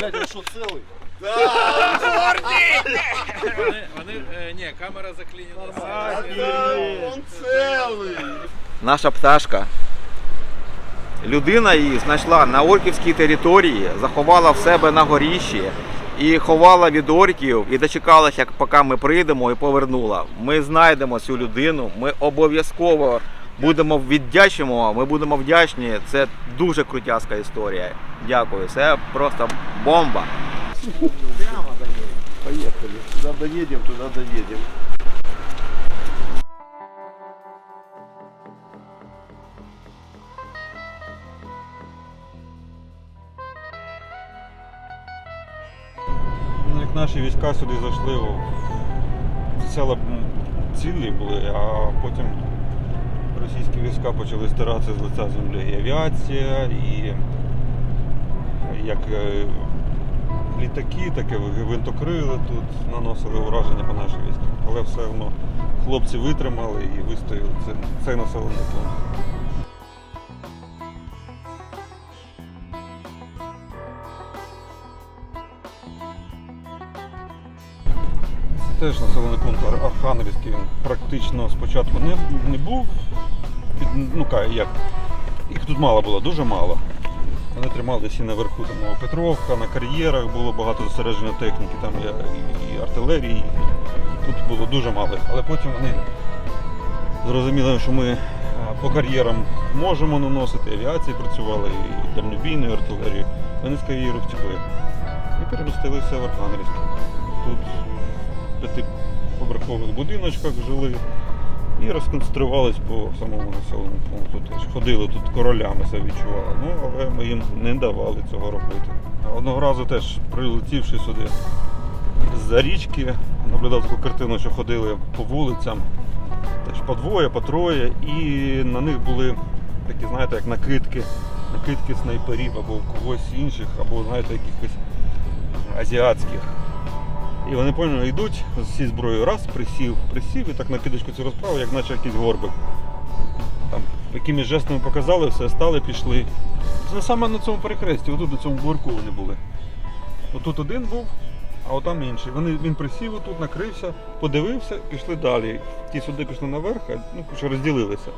Блядь, він що цілий? Вони, вони, е, ні, камера цілий. Наша пташка. Людина її знайшла на орківській території, заховала в себе на горіщі і ховала від орків і дочекалася, поки ми прийдемо і повернула. Ми знайдемо цю людину, ми обов'язково будемо віддячимо, ми будемо вдячні. Це дуже крутяська історія. Дякую. Це просто бомба. Прямо Поїхали. Куди доїдемо, туди доїдемо. Ну, Як наші війська сюди зайшли, села цілі були, а потім російські війська почали стиратися з лиця землі. І авіація, і як е, літаки, так і гвинтокрили тут наносили ураження по нашій війську. Але все одно хлопці витримали і вистояли цей населений пункт. Теж населений пункт Ар- Архангельський. Він практично спочатку не, не був. Під, ну як, їх тут мало було, дуже мало. Вони трималися і наверху там Новопетровка, на кар'єрах було багато зосередження техніки, там і, і, і артилерії. Тут було дуже мало. Але потім вони зрозуміли, що ми по кар'єрам можемо наносити, авіації працювали, і дальнобійною артилерією. Вони з кар'єру втекли. І перемістилися в Архангельськ. Тут п'ятиповерхових будиночках жили і розконцентрувались по самому населеному пункту. Теж ходили тут королями себе відчували. Ну, але ми їм не давали цього робити. Одного разу теж прилетівши сюди з-за річки, наблюдав таку картину, що ходили по вулицям, теж по двоє, по троє, і на них були такі, знаєте, як накидки, накидки снайперів або когось інших, або знаєте, якихось азіатських. І вони поняли, йдуть з всі зброєю, раз, присів, присів і так на кидочку цю розправу, як наче якийсь горбик. Там якимись жестами показали, все, стали, пішли. Це саме на цьому перехресті, отут на цьому бугорку вони були. Отут один був, а отам інший. Вони, він присів отут, накрився, подивився, пішли далі. Ті сюди пішли наверх, ну, що розділилися.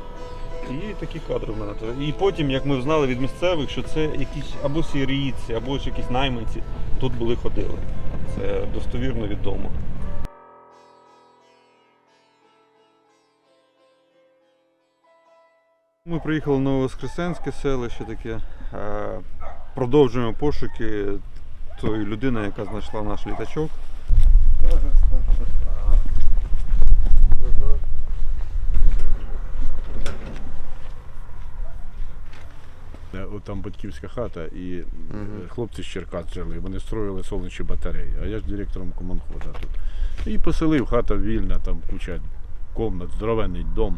І такі кадри в мене. І потім, як ми знали від місцевих, що це якісь або сирійці, або ж якісь найманці тут були ходили. Це достовірно відомо. Ми приїхали в Нововоскресенське селище таке. Е, Продовжуємо пошуки тої людини, яка знайшла наш літачок. Е, От там батьківська хата, і е, хлопці з Черкас жили, вони строїли сонячні батареї, а я ж директором команхоза тут. І поселив, хата вільна, там куча комнат, здоровенний дом.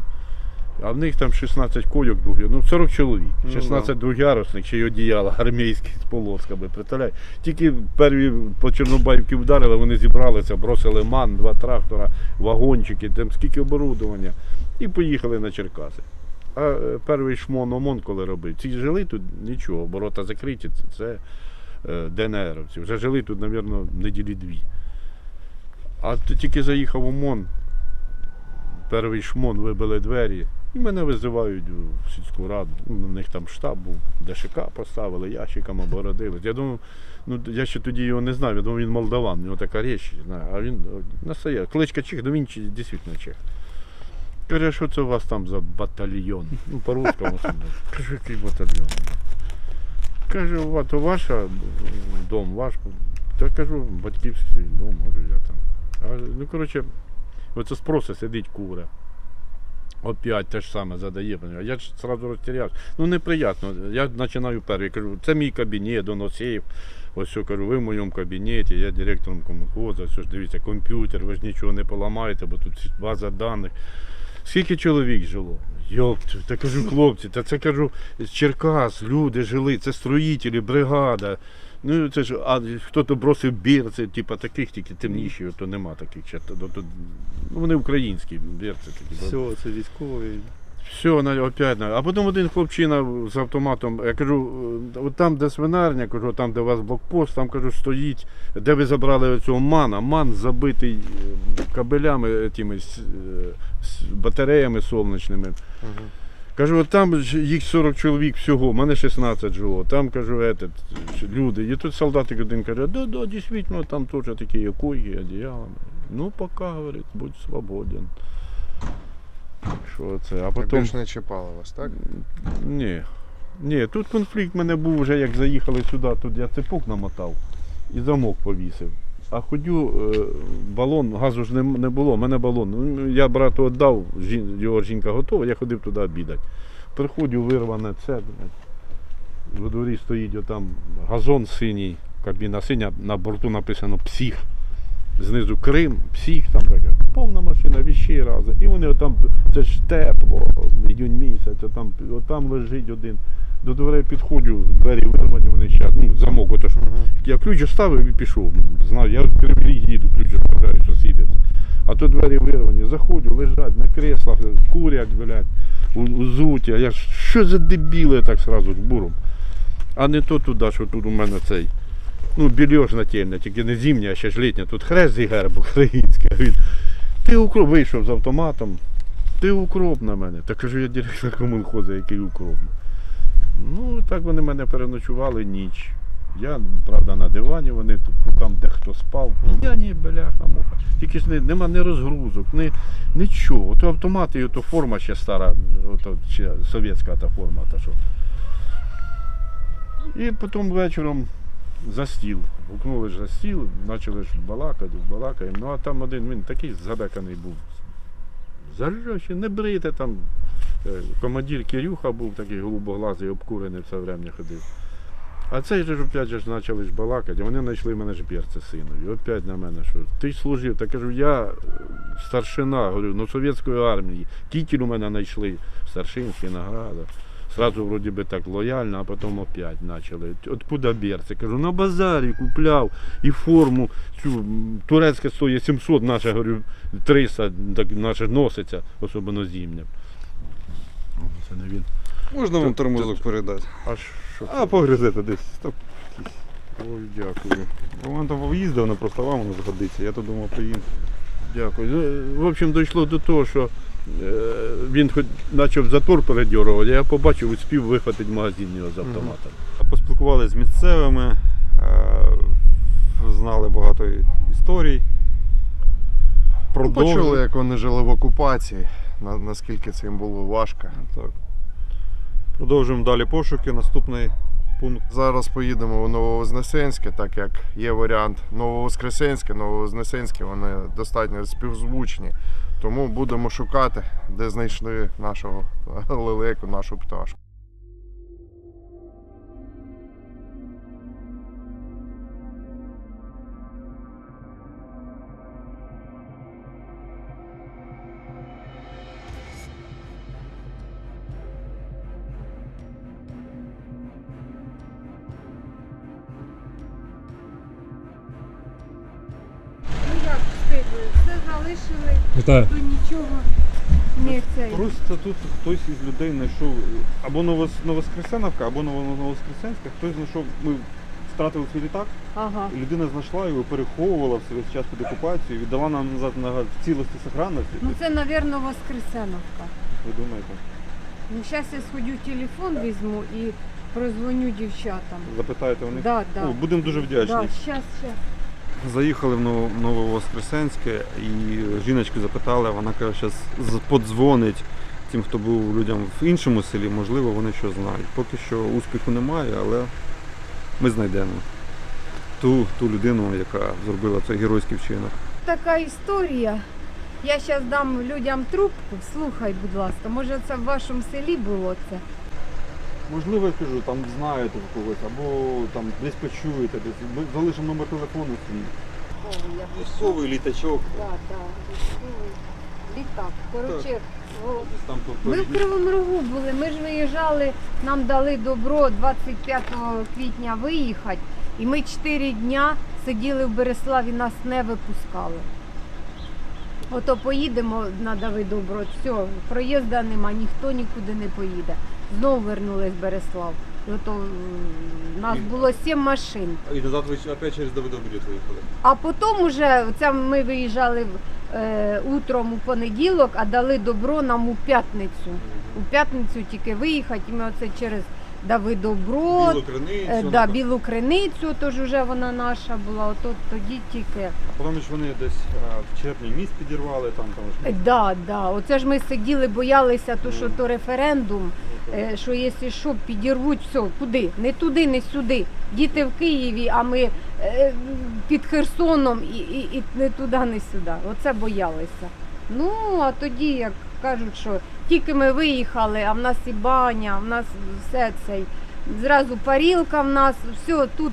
А в них там 16 койок двох, ну 40 чоловік, Ну, 16 двохярусних, ще й одіяла армійські з полосками, представляєш. Тільки перві по Чорнобаївки вдарили, вони зібралися, бросили ман, два трактора, вагончики, там скільки оборудовання. І поїхали на Черкаси. А е, перший шмон ОМОН, коли робив, ці жили тут нічого, ворота закриті, це, е, ДНРовці. Вже жили тут, мабуть, неділі дві. А тільки заїхав ОМОН, перший шмон вибили двері, і мене визивають в сільську раду. Ну, У них там штаб був, ДШК поставили, ящиком обородили. Я думав, ну я ще тоді його не знав, я думав, він молдаван, у нього така річ, знаю, а він насає. Кличка Чех, ну він дійсно Чех. Каже, що це у вас там за батальйон? Ну, по-русскому. Кажу, який батальйон? Каже, «Ва- то ваш дом, ваш. Та кажу, батьківський дом, говорю, я там. А, ну, коротше, оце спроси сидить куре. Опять те ж саме задає. Я ж одразу розтірявся. Ну неприємно. Я починаю перший. Кажу, це мій кабінет, доносів. Ось що кажу, ви в моєму кабінеті, я директором комунхоза, все ж дивіться, комп'ютер, ви ж нічого не поламаєте, бо тут база даних. Скільки чоловік жило? Йопте, та кажу, хлопці, та це кажу, Черкас, люди жили, це строїтелі, бригада. Ну, це ж, а хто-то бросив бірці, типа таких тільки темніші, то нема таких. ще, ну, вони українські бірці такі. Все, це військовий. Все, на, опять. на- А потім один хлопчина з автоматом, я кажу, е, от там, де свинарня, кажу, там, де у вас блокпост, там кажу, стоїть, де ви забрали цього мана, ман забитий е, кабелями, тими, з, е, з батареями сонячними. Кажу, от там ж їх 40 чоловік всього, в мене 16 жило. Там кажу, этот, люди. І тут солдатик один каже, да, да, дійсно, там теж такі є койки, одіялами. Ну, поки, говорить, будь свободен. Що це? А Потім... потім. Більш не чіпали вас, так? Ні. Ні, тут конфлікт в мене був вже, як заїхали сюди, тут я цепок намотав і замок повісив. А ходю, е, балон, газу ж не, не було, в мене балон. Ну, Я брату віддав, його жінка готова, я ходив туди обідати. Приходжу, вирване це. В дворі стоїть отам газон синій, кабіна синя, на борту написано псих. Знизу Крим, псих, там таке. Повна машина, віщі рази. І вони отам, це ж тепло, іюнь місяць, а там, отам лежить один. До дверей підходжу, двері вирвані, вони ще, ну, замок, ото ж. Я ключ оставив і пішов. Знаю, я відкрив ріг, їду, ключ оставляю, сусіди. А то двері вирвані, заходжу, лежать на креслах, курять, блядь, у, у зуті. Я ж, що за дебіли так сразу з буром? А не то туди, що тут у мене цей. Ну, більйож нательне, тільки не зимнє, а ще ж літнє. Тут хрест і герб український. Він, ти укроп вийшов з автоматом, ти укроп на мене. Та кажу, я директор комунхоза, який укроп. Ну, так вони мене переночували ніч. Я, правда, на дивані, вони тут, там де хто спав. Я ні, бляха, муха. Тільки ж не, нема ні розгрузок, ні, нічого. Ото автомати, і ото форма ще стара, ото, ще совєтська та форма. Та що. І потім вечором за стіл. Гукнули ж за стіл, почали ж балакати, балакаємо. Ну а там один він такий забеканий був. Заржавши, не брите там. Е, Командир Кирюха був такий голубоглазий, обкурений все время ходив. А цей же ж опять же почали ж балакати, вони знайшли мене ж берце синові. Опять на мене, що ти служив. Та кажу, я е, старшина, говорю, ну совєтської армії. Кітель у мене знайшли, старшинський награда. Сразу вроді би так лояльно, а потім опять почали. Откуда берце? Кажу, на базарі купляв і форму цю турецька стоїть 700, наша говорю, 300, так наша носиться, особливо зимня. Це не він. Можна вам тормозок передати? А що? А погризете десь. Стоп. Ой, дякую. Вон там їздив, не просто вам воно згодиться. Я то думав, приїду. Дякую. В общем, дійшло до того, що він хоч почав затор передьорувати, я побачив, успів вихватити магазин його з автомата. Поспілкувалися з місцевими, е, знали багато історій. Продовжу- почули, як вони жили в окупації, на, наскільки це їм було важко. Так. Продовжуємо далі пошуки. Наступний пункт. Зараз поїдемо в Нововознесенське, так як є варіант Нововоскресенське, Нововознесенське, вони достатньо співзвучні. Тому будемо шукати, де знайшли нашого лелеку, нашу пташку. Нічого не цей. Просто тут хтось із людей знайшов або Новос- Новоскресеновка, або Ново- Новоскресенська, хтось знайшов. Ми втратили свій літак, Ага. і людина знайшла його, переховувала все весь час під окупацію, віддала нам назад на в цілості сохранності. Ну це, мабуть, Воскресеновка. Ви думаєте? Ну зараз я сходю телефон візьму і прозвоню дівчатам. Запитаєте у них? Да, да. О, будемо дуже вдячні. Да, щас, щас. Заїхали в Ново- Нововоскресенське і жіночку запитали, вона каже, зараз подзвонить тим, хто був людям в іншому селі, можливо, вони що знають. Поки що успіху немає, але ми знайдемо ту, ту людину, яка зробила цей геройський вчинок. Така історія. Я зараз дам людям трубку. Слухай, будь ласка, може це в вашому селі було це? Можливо, я кажу, там знаєте когось, або там десь почуєте, десь ми залишимо номер телефону свій. Військовий літачок. Да, да. Літак. Коротше, о, Десь там тут Ми в Кривому Рогу були, ми ж виїжджали, нам дали добро 25 квітня виїхати, і ми 4 дня сиділи в Береславі, нас не випускали. Ото поїдемо на Давидоброд, все, проїзда нема, ніхто нікуди не поїде. Знову вернулись в Береслав. І ото м, нас було сім машин. І назад ви опять через Давидовбрід виїхали. А потім уже це ми виїжджали е, утром у понеділок, а дали добро нам у п'ятницю. У п'ятницю тільки виїхати, і ми оце через Давидоброд, Білу криницю. е, да, білу криницю, тож вже вона наша була. Ото тоді тільки. А потім ж вони десь а, в червні міст підірвали, там, там Е, ж Да, да. Оце ж ми сиділи, боялися, то, що то референдум, е, що якщо що, підірвуть все, куди? Не туди, не сюди. Діти в Києві, а ми е, під Херсоном і, і, і не туди, не сюди. Оце боялися. Ну, а тоді, як кажуть, що тільки ми виїхали, а в нас і баня, в нас все це. Зразу парілка в нас, все тут.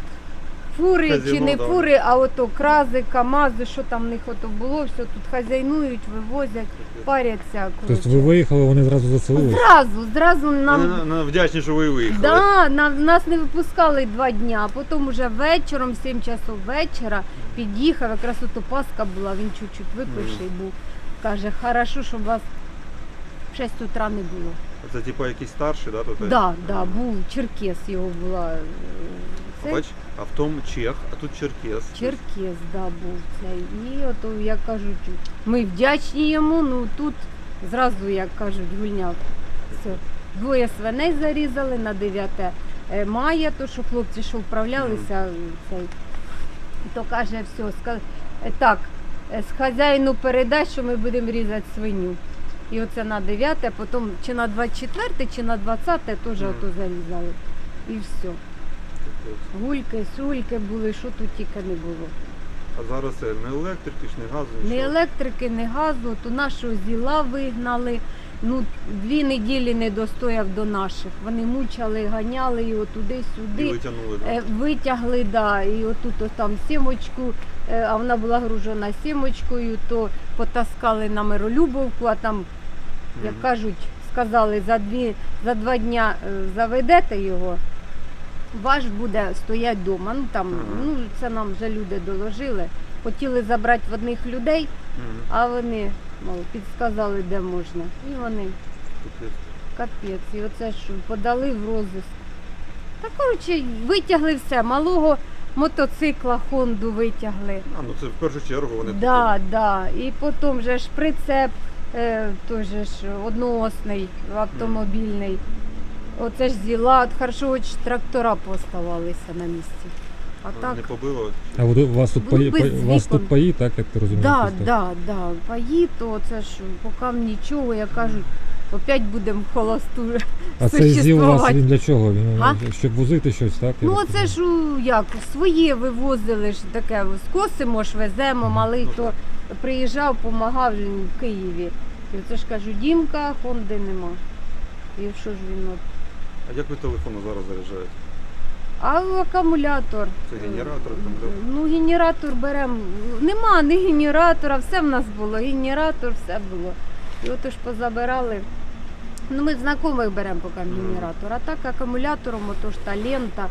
Фури чи не да. фури, а ото крази, камази, що там в них ото було, все тут хазяйнують, вивозять, паряться. Тобто ви виїхали, вони зразу заселились? Зразу, зразу нам Вони на- на- вдячні, що ви виїхали. Да, нам, нас не випускали два дня, а потім уже вечором, 7 часов вечора, під'їхав, якраз ото Пасха була, він чуть-чуть випивший був. Каже, хорошо, щоб вас в 6 утра не було. Це типу якийсь старший, да? Тут, Да, да, був Черкес, його була. е, А Це Бач, а в тому чех, а тут черкес. Черкес, да, був цей. І ото, як кажуть, ми вдячні йому, ну тут зразу, як кажуть, гульняв. Все. Двоє свиней зарізали на 9 е, мая, то що хлопці, що вправлялися, цей, то каже, все, ска- е, так, з хазяїну передай, що ми будемо різати свиню. І оце на 9, а потім чи на 24, чи на 20 теж ото зарізали. І все. Гульки, сульки були, що тут тільки не було. А зараз це не електрики, ж не газу, нічого. електрики, ні газу, то нашого зіла вигнали. Ну, дві неділі не достояв до наших. Вони мучали, ганяли його І туди-сюди. витягнули. Да? Е, Витягли, да, і отут о, там сімочку, е, а вона була гружена сімочкою, то потаскали на Миролюбовку, а там, як Мгм. кажуть, сказали, за, дві, за два дня е, заведете його, ваш буде стоять вдома. Ну, там, ну, це нам вже люди доложили. Хотіли забрати в одних людей, а вони мов, підсказали, де можна. І вони капець. І оце що подали в розиск. Та коротше, витягли все. Малого мотоцикла Хонду витягли. А, ну це в першу чергу вони Да, да. І потім же ж прицеп е, теж ж одноосний, автомобільний. Оце ж зіла, от хорошо, хоч трактора поставалися на місці. А так. не побило. А от у вас тут паї, у вас тут паї, так як ти розумієш? Да, просто? да, да. Паї, то це ж поки нічого, як кажуть, опять будемо холосту. А цей зіл у вас существувати. він для чого? Він А? щоб возити щось, так? я Ну це ж у, як своє вивозили ж таке, скосимо ж веземо, малий Ну, то приїжджав, допомагав він в Києві. І це ж кажу, Дімка, Хонди нема. І що ж він от. А як ви телефон зараз заряджаєте? А акумулятор. Це генератор там. Ну, генератор беремо. Нема ні генератора, все в нас було. Генератор, все було. І от ж позабирали. Ну, ми знайомих беремо поки генератор. А так акумулятором, ото ж та лента,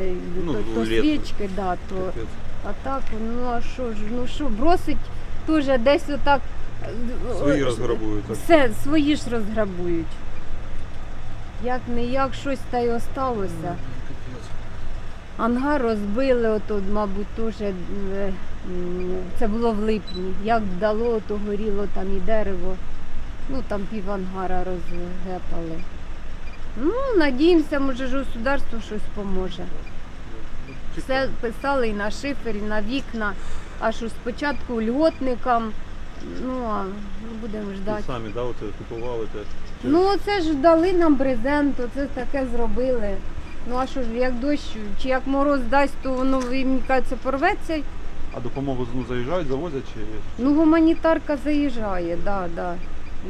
е, Ну, то, то свічки, да, то. Капець. А так, ну а що ж, ну що, бросить теж десь отак. е, Свої е, розграбують. так? Все, свої ж розграбують. Як не як щось та й осталося. Ангар розбили, ото, мабуть, теж е, це було в липні. Як вдало, то горіло там і дерево. Ну там пів ангара розгепали. Ну, надіємося, може государство щось поможе. Все писали і на шифер, і на вікна, а що спочатку льготникам, ну а будемо Ви ждати. самі да, оце купували те. Ну це ж дали нам брезент, це таке зробили. Ну а що ж, як дощ, чи як мороз дасть, то воно вимікається, порветься. А допомогу ну, заїжджають, завозять чи Ну гуманітарка заїжджає, да, да.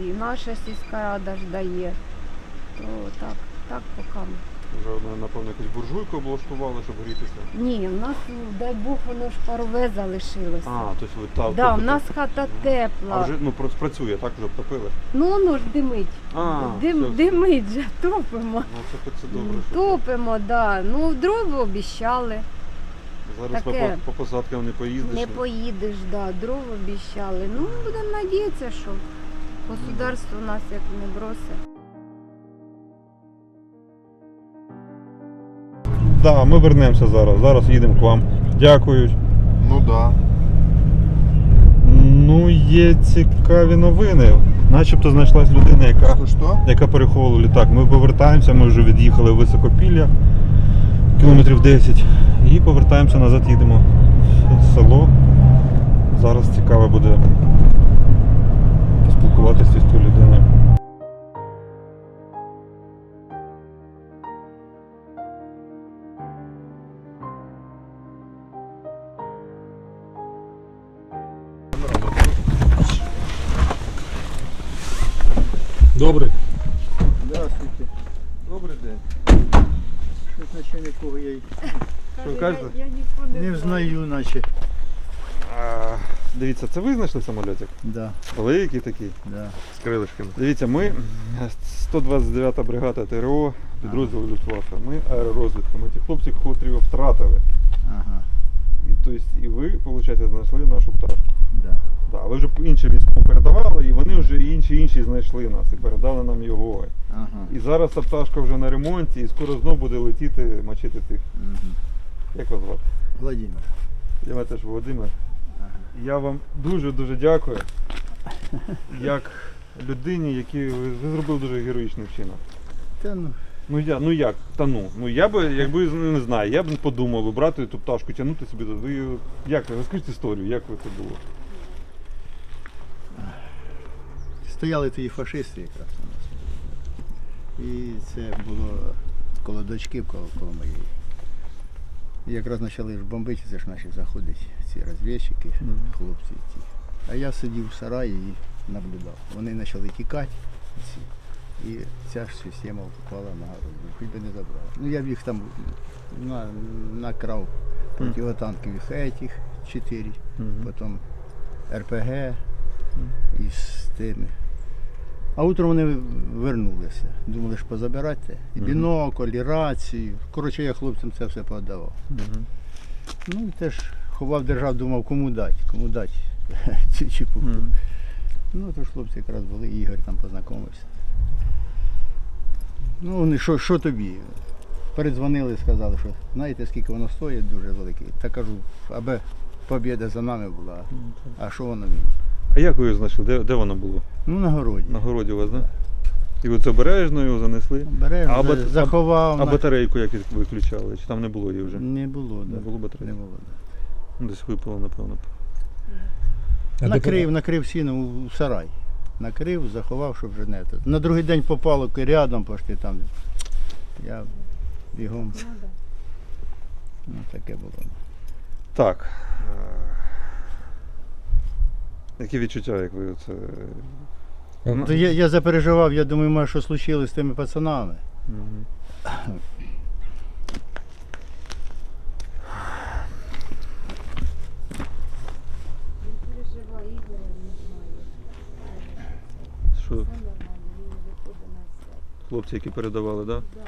І наша сільська рада ж дає. То так, так поки. Вже напевно якусь буржуйку облаштували, щоб грітися? Ні, в нас, дай Бог, воно ж парове залишилося. А, тобто ви та, да, в тобто- нас хата тепла. А вже ну про- працює, так вже обтопили. Ну воно ж димить. А, Дим, все. димить же, топимо. Ну це, це добре, що Топимо, да. Ну, дрова обіщали. Зараз по, Таке. по посадкам не поїздиш. Не поїдеш, да, дров обіщали. Ну, будемо надіятися, що государство нас як не бросить. Да, ми вернемося зараз. Зараз їдемо к вам. Дякую. Ну. Да. Ну, є цікаві новини. Начебто знайшлась людина, яка, Що, що? яка переховувала літак. Ми повертаємося, ми вже від'їхали в Високопілля, кілометрів 10. І повертаємося назад, їдемо в село. Зараз цікаво буде поспілкуватися з тією людиною. Не знаю, наче. А, дивіться, це ви знайшли самолітик? Да, Великий такий. да. З крилишками. Дивіться, ми 129 бригада ТРО підрозділу Люфтваффе. Ми аеророзвідка. Ми ті хлопці, котрі його втратили. Ага, І, тобто, і ви, виходить, знайшли нашу пташку. да. Да, ви вже інші військові передавали, і вони вже інші інші знайшли нас і передали нам його. Ага. І зараз ця пташка вже на ремонті, і скоро знов буде летіти, мочити тих. Угу. Як вас звати? Владимир. Я мене теж Володимир. Я вам дуже-дуже дякую. Як людині, які ви, зробили дуже героїчний вчинок. Та ну, Ну я, ну як? Та ну. Ну я би, якби ну, не знаю, я б не подумав би брати ту пташку, тягнути собі. до- Ви як розкажіть історію, як ви це було? стояли тоді фашисти якраз у нас. І це було коло дочки, коло, коло моєї. І якраз почали ж бомбити, це ж наші заходять ці розвідчики, хлопці ті. А я сидів в сараї і наблюдав. Вони почали тікати. Ці. І ця ж система попала на городу. Хоч би не забрала. Ну я б їх там на, накрав противотанкових этих чотири, потім РПГ із тими. А утром вони вернулися. Думали, що позабирати. І бінокль, і рацію. Коротше, я хлопцям це все подавав. Ну і теж ховав держав, думав, кому дати, кому дати цю чепуху. Ну, то ж хлопці якраз були, Ігор там познайомився. Ну, вони, що, що тобі? Передзвонили, сказали, що знаєте, скільки воно стоїть, дуже велике. Та кажу, аби побіда за нами була. А що воно мені? А як ви його знайшли? Де, де воно було? Ну, на городі. На городі у вас, так? Да? І це обережно його занесли? Береж, А бат- заховав. А на- батарейку як виключали? Чи там не було її вже? Не було, так. Не було батареї? Не було, да. Ну, Десь випало, напевно. А Накрив, де- накрив сіном у сарай. Накрив, заховав, щоб вже не. На другий день попало рядом пошти там. Я бігом. Ну, таке було. Так. Е, Які відчуття, як ви це. А, я, я запереживав, я думаю, може, що случилось з тими пацанами. Не. Що хлопці, які передавали, так? Да?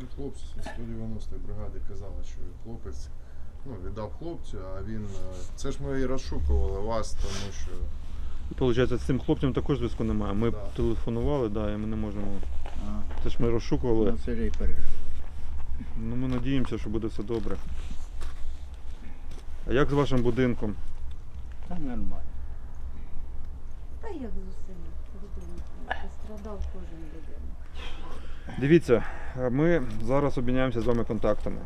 Ну, Хлопці з 190-ї бригади казали, що хлопець ну, віддав хлопцю, а він. е, Це ж ми і розшукували вас, тому що. Получається, з цим хлопцем також зв'язку немає. Ми Да. телефонували, да, і ми не можемо. А, Це ж ми розшукували. ну, це ж я й переживав. Ну, ми надіємося, що буде все добре. А як з вашим будинком? Та нормально. Та як з усіма будинками. Пострадав кожен будинок. Дивіться, е, ми зараз обміняємося з вами контактами.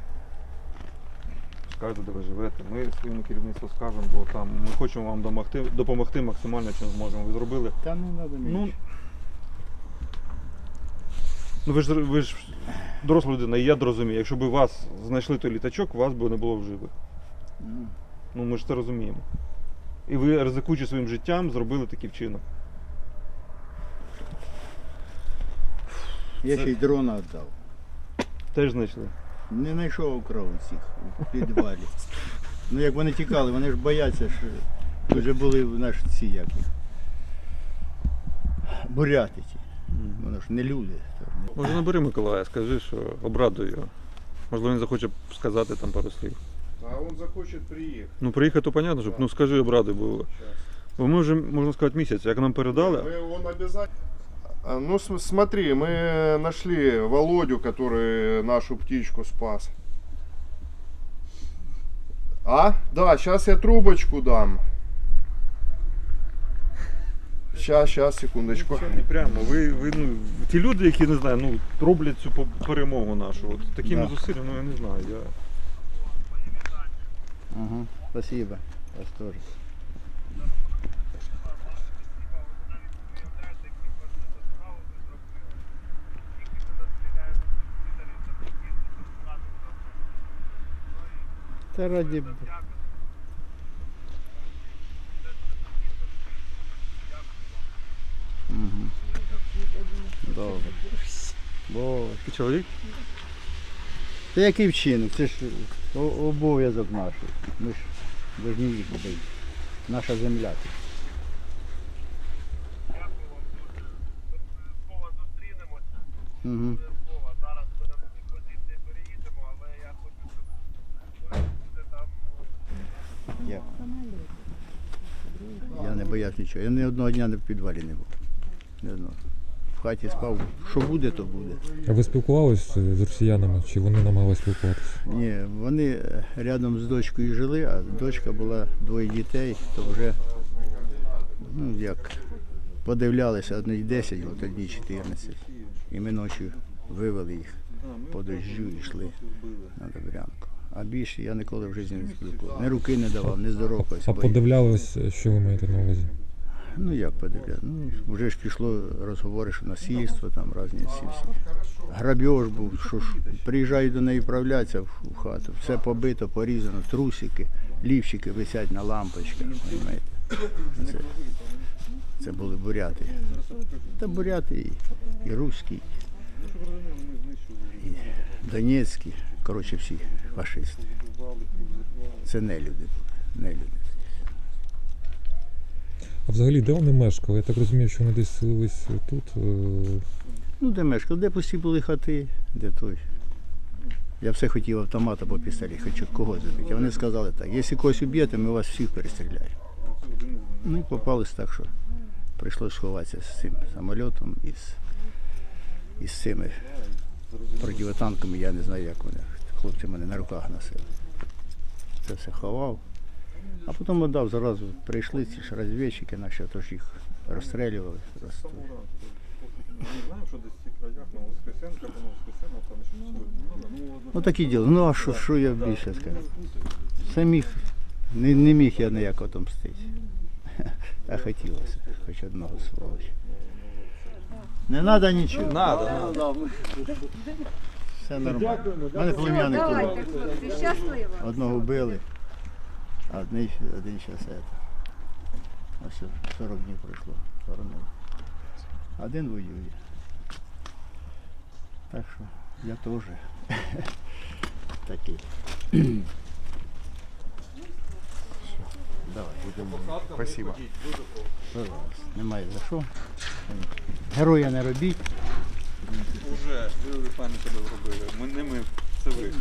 Скажете, де ви живете. Ми своєму керівництву скажемо, бо там ми хочемо вам домогти, допомогти максимально, чим зможемо. Ви зробили. Та не треба Ну. Ну ви ж ви ж доросла людина, і я розумію, якщо б вас знайшли той літачок, вас би не було в живих. Ну, Ну ми ж це розуміємо. І ви, ризикуючи своїм життям, зробили такий вчинок. Я Це- ще й дрона віддав. Теж знайшли. Не знайшов украв цих у підвалі. Ну як вони тікали, вони ж бояться, що вже були в наші ці як їх. Буряти ті. Вони ж не люди. Може набери Миколая, скажи, що обрадуй його. Можливо, він захоче сказати там пару слів. А він захоче приїхати. Ну, приїхати, то понятно, щоб ну скажи, б ради було. Бо ми вже, можна сказати, місяць, як нам передали. Мы он обязательно. Ну смотри, мы нашли Володю, который нашу птичку спас. А? Да, сейчас я трубочку дам. Сейчас, сейчас, секундочку. Не прямо. Ви, ви ну, ті люди, які не знаю, ну роблять цю по- перемогу нашу. От такими Да. зусиллями, ну я не знаю. Я... Ага, спасибо. Вас тоже. Та раді. Мгм. Добре. Бо Ти чоловік? це який вчинок? Це ж обов'язок наш. Ми ж повинні їх бити. Наша земля. тут. Угу. Я. Я не боявся нічого. Я ні одного дня не в підвалі не був. Ні одного. В хаті спав. Що буде, то буде. А ви спілкувалися з росіянами, чи вони намагалися спілкуватися? Ні, вони е, рядом з дочкою жили, а дочка була двоє дітей, то вже ну, як подивлялися одній 10, от одній 14. І ми ночі вивели їх по дощу і йшли на Добрянку. А більше я ніколи в житті не спілкував. Ні руки не давав, ні здоровкався. А бо- подивлялись, що ви маєте на увазі? Ну як подивляти? Ну, вже ж пішло розговори, що насильство, там різні всі всі. Грабіж був, що ж приїжджають до неї правлятися в, хату. Все побито, порізано, трусики, лівчики висять на лампочках. Розумієте? Це, це були буряти. Та буряти і, і руські, і донецькі, коротше всі фашисти. Це не люди не люди. А взагалі, де вони мешкали? Я так розумію, що вони десь селились тут. е, Ну, де мешкав, де пусті були хати, де той. Я все хотів автомат або пістолет, хочу кого забити. Вони сказали так, якщо когось уб'єте, ми вас всіх перестріляємо. Ну і попались так, що прийшлося сховатися з цим самольотом і з, і з цими противотанками, я не знаю, як вони. Хлопці мене на руках носили. Це все ховав. А потім віддав, зразу прийшли ці ж розвідчики наші, тож їх розстрілювали. роз- там ще Ну такі діла. Ну а що, що я більше скажу? Самих не, не міг я ніяк отомстити. А хотілося, хоч одного сволочі. Не треба нічого. Надо, надо. Все нормально. У мене племянник Давайте, хлопці, щасливо. Одного вбили, а один, один зараз це. Ось 40 днів пройшло. Один воює. Так що я теж такий. Давай, будемо. Спасибо. Пожалуйста. Немає за що. Героя не робіть. Уже, ви самі себе зробили. Ми не ми, це ви.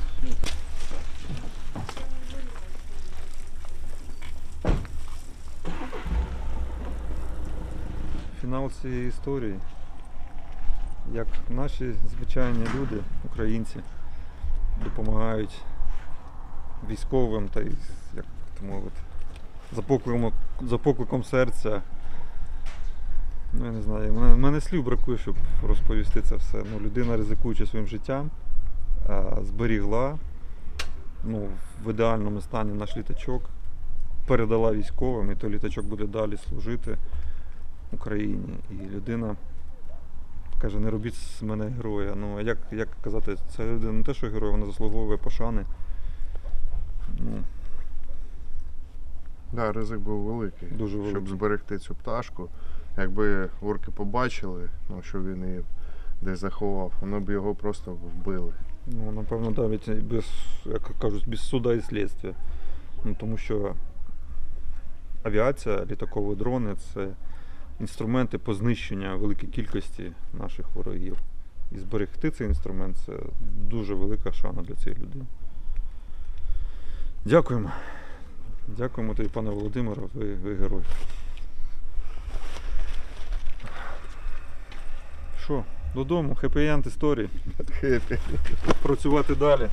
Фінал цієї історії. Як наші звичайні люди, українці, допомагають військовим та як то мовити, за покликом, за покликом серця Ну, я не знаю, мене, мене слів бракує, щоб розповісти це все. Ну, людина, ризикуючи своїм життям, зберігла ну, в ідеальному стані наш літачок, передала військовим, і той літачок буде далі служити Україні. І людина каже, не робіть з мене героя. Ну, а як, як казати, це людина не те, що герой, вона заслуговує пошани. Ну, Да, ризик був великий, Дуже щоб зберегти цю пташку. Якби орки побачили, ну, що він її десь заховав, вони б його просто вбили. Ну, напевно, навіть без, як кажуть, без суда і слідства. Ну, тому що авіація, літакові дрони це інструменти по знищенню великої кількості наших ворогів. і зберегти цей інструмент це дуже велика шана для цієї людини. Дякуємо. Дякуємо тобі, пане Володимире, ви, ви герой. Що, додому, хеппі-енд історії. Працювати далі.